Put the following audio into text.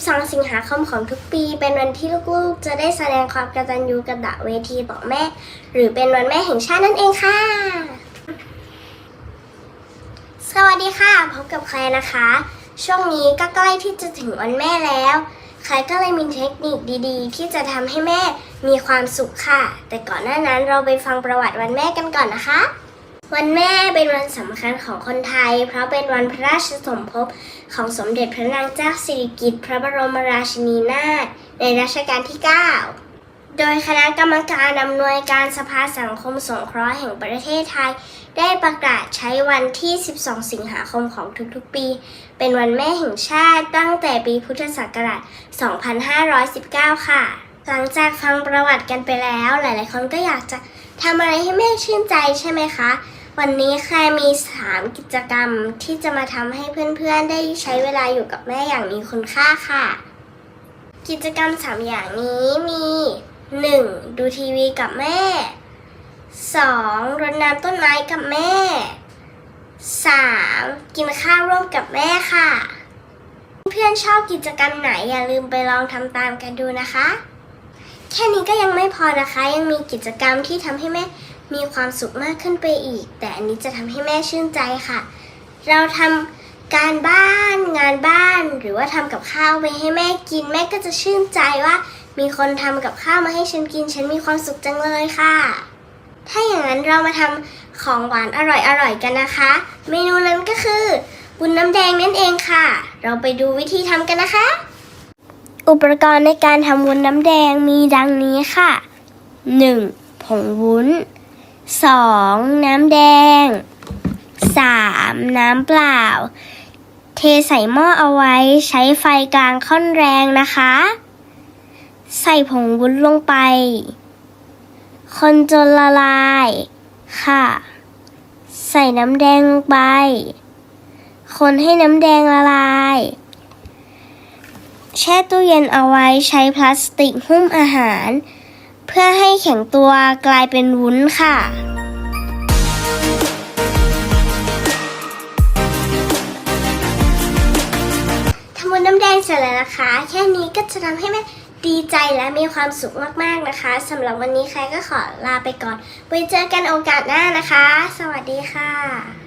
12 สิงหาคมของทุกปี เป็นวันที่ลูกๆ จะได้แสดงความกตัญญูกตเวทีต่อแม่ หรือเป็นวันแม่แห่งชาตินั่นเองค่ะ สวัสดีค่ะ พบกับใครนะคะ ช่วงนี้ก็ใกล้ที่จะถึงวันแม่แล้วใครก็เลยมีเทคนิคดีๆ ที่จะทำให้แม่มีความสุขค่ะ แต่ก่อนหน้านั้นเราไปฟังประวัติวันแม่กันก่อนนะคะ วันแม่เป็นวันสำคัญของคนไทย เพราะเป็นวันพระราชสมภพของสมเด็จพระนางเจ้าสิริกิติ์พระบรมราชินีนาถในรัชกาลที่ 9 โดยคณะกรรมการอำนวยการสภาสังคมสงเคราะห์แห่งประเทศไทย ได้ประกาศใช้วันที่ 12 สิงหาคมของทุกๆปี เป็นวันแม่แห่งชาติตั้งแต่ปีพุทธศักราช 2519 ค่ะ หลังจากฟังประวัติกันไปแล้ว หลายๆคนก็อยากจะทำอะไรให้แม่ชื่นใจใช่ไหมคะ วันนี้แค่มี 3 กิจกรรมที่จะมาทำให้เพื่อนๆ ได้ใช้เวลาอยู่กับแม่อย่างมีคุณค่าค่ะ กิจกรรม 3 อย่างนี้มี 1. ดูทีวีกับแม่ 2. รดน้ำต้นไม้กับแม่ 3. กินข้าวร่วมกับแม่ค่ะ เพื่อนๆชอบกิจกรรมไหนอย่าลืมไปลองทำตามกันดูนะคะ แค่นี้ก็ยังไม่พอนะคะ ยังมีกิจกรรมที่ทำให้แม่มีความสุขมากขึ้นไปอีก แต่อันนี้จะทำให้แม่ชื่นใจค่ะ เราทำการบ้านงานบ้าน หรือว่าทำกับข้าวไปให้แม่กิน แม่ก็จะชื่นใจว่า มีคนทำกับข้าวมาให้ฉันกิน ฉันมีความสุขจังเลยค่ะ ถ้าอย่างนั้นเรามาทำของหวานอร่อยๆกันนะคะ เมนูนั้นก็คือบุญน้ำแดงนั่นเองค่ะ เราไปดูวิธีทำกันนะคะ อุปกรณ์ในการทำวุ้นน้ำแดงมีดังนี้ค่ะ 1. ผงวุ้น 2. น้ำแดง 3. น้ำเปล่า เทใส่หม้อเอาไว้ใช้ไฟกลางค่อนแรงนะคะ ใส่ผงวุ้นลงไป คนจนละลาย ค่ะ ใส่น้ำแดงลงไป คนให้น้ำแดงละลาย แช่ตู้เย็นเอาไว้ใช้พลาสติกหุ้มอาหาร เพื่อให้แข็งตัวกลายเป็นวุ้นค่ะ ทำวุ้นน้ำแดงเสร็จแล้วนะคะ แค่นี้ก็จะทำให้แม่ดีใจและมีความสุขมาก ๆ นะคะสำหรับวันนี้ใครก็ขอลาไปก่อน ไว้เจอกันโอกาสหน้านะคะ สวัสดีค่ะ